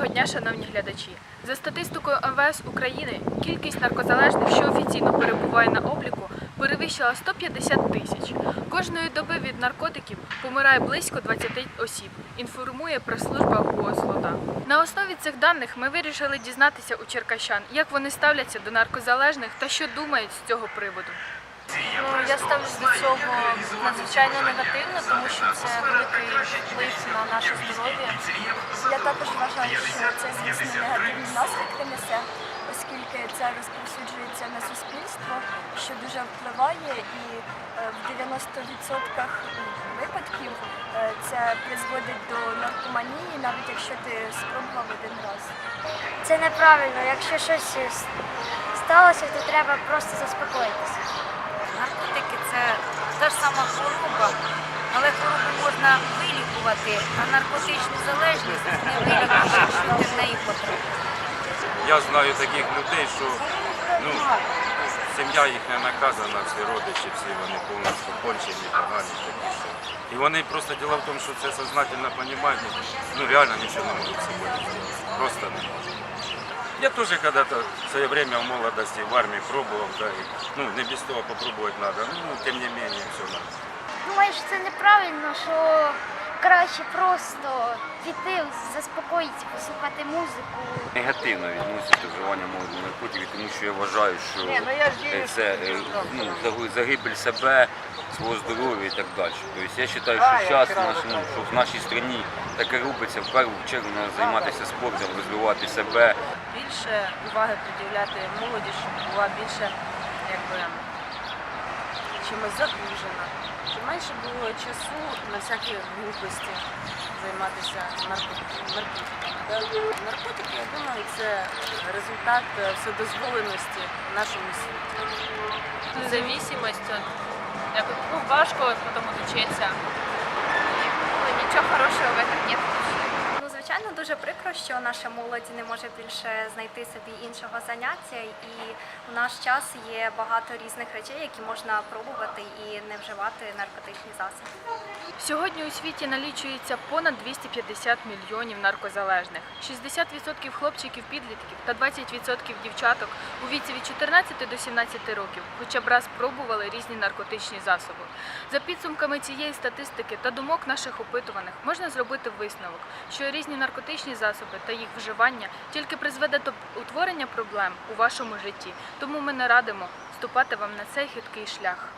Доброго дня, шановні глядачі. За статистикою МВС України, кількість наркозалежних, що офіційно перебуває на обліку, перевищила 150 тисяч. Кожної доби від наркотиків помирає близько 20 осіб. Інформує прес-служба ГУОСЛОТА. На основі цих даних ми вирішили дізнатися у черкащан, як вони ставляться до наркозалежних та що думають з цього приводу. Ну, я ставлюсь до цього надзвичайно негативно, тому що це великий вплив на наше здоров'я. Я також вважаю, що це, звісно, негативні наслідки несе, оскільки це розповсюджується на суспільство, що дуже впливає, і е, в 90% випадків е, це призводить до наркоманії, навіть якщо ти спробував один раз. Це неправильно. Якщо щось сталося, то треба просто заспокоїтися. Наркотики це та ж сама хвороба, але хворобу можна вилікувати, а наркотичну залежність не вилікуєш, якщо ти в неї потрапиш. Я знаю таких людей, що ну, сім'я їх не наказана, всі родичі, всі вони повністю кончені, погані такі. І вони просто діло в тому, що це сознательно розуміють, ну реально нічого не можуть з собою зробити. Просто не можуть. Я тоже когда-то в свое время в молодости в армии пробовал, да, и, ну, не без того попробовать надо, ну, тем не менее, все надо. Думаю, що це неправильно, що краще просто піти, заспокоїтися, послухати музику. негативно відносяться до вживання молодих наркотиків, тому що я вважаю, що е, це е, ну, загу- загибель себе, свого здоров'я і так далі. Тобто я вважаю, що зараз наш, ну, що в нашій країні таке робиться, в першу чергу треба займатися спортом, розвивати себе. Більше уваги приділяти молоді, щоб була більше якби, чимось загружена, щоб менше було часу на всякі глупості займатися наркотиками. Наркотики, я думаю, це результат вседозволеності в нашому світі. Зависимость, ну, важко потім учитися. Нічого хорошого в этом нет. Звичайно, дуже прикро, що наша молодь не може більше знайти собі іншого заняття, і у наш час є багато різних речей, які можна пробувати і не вживати наркотичні засоби. Сьогодні у світі налічується понад 250 мільйонів наркозалежних. 60% хлопчиків підлітків та 20% дівчаток у віці від 14 до 17 років хоча б раз пробували різні наркотичні засоби. За підсумками цієї статистики та думок наших опитуваних можна зробити висновок, що різні наркотичні засоби та їх вживання тільки призведе до утворення проблем у вашому житті. Тому ми не радимо вступати вам на цей хиткий шлях.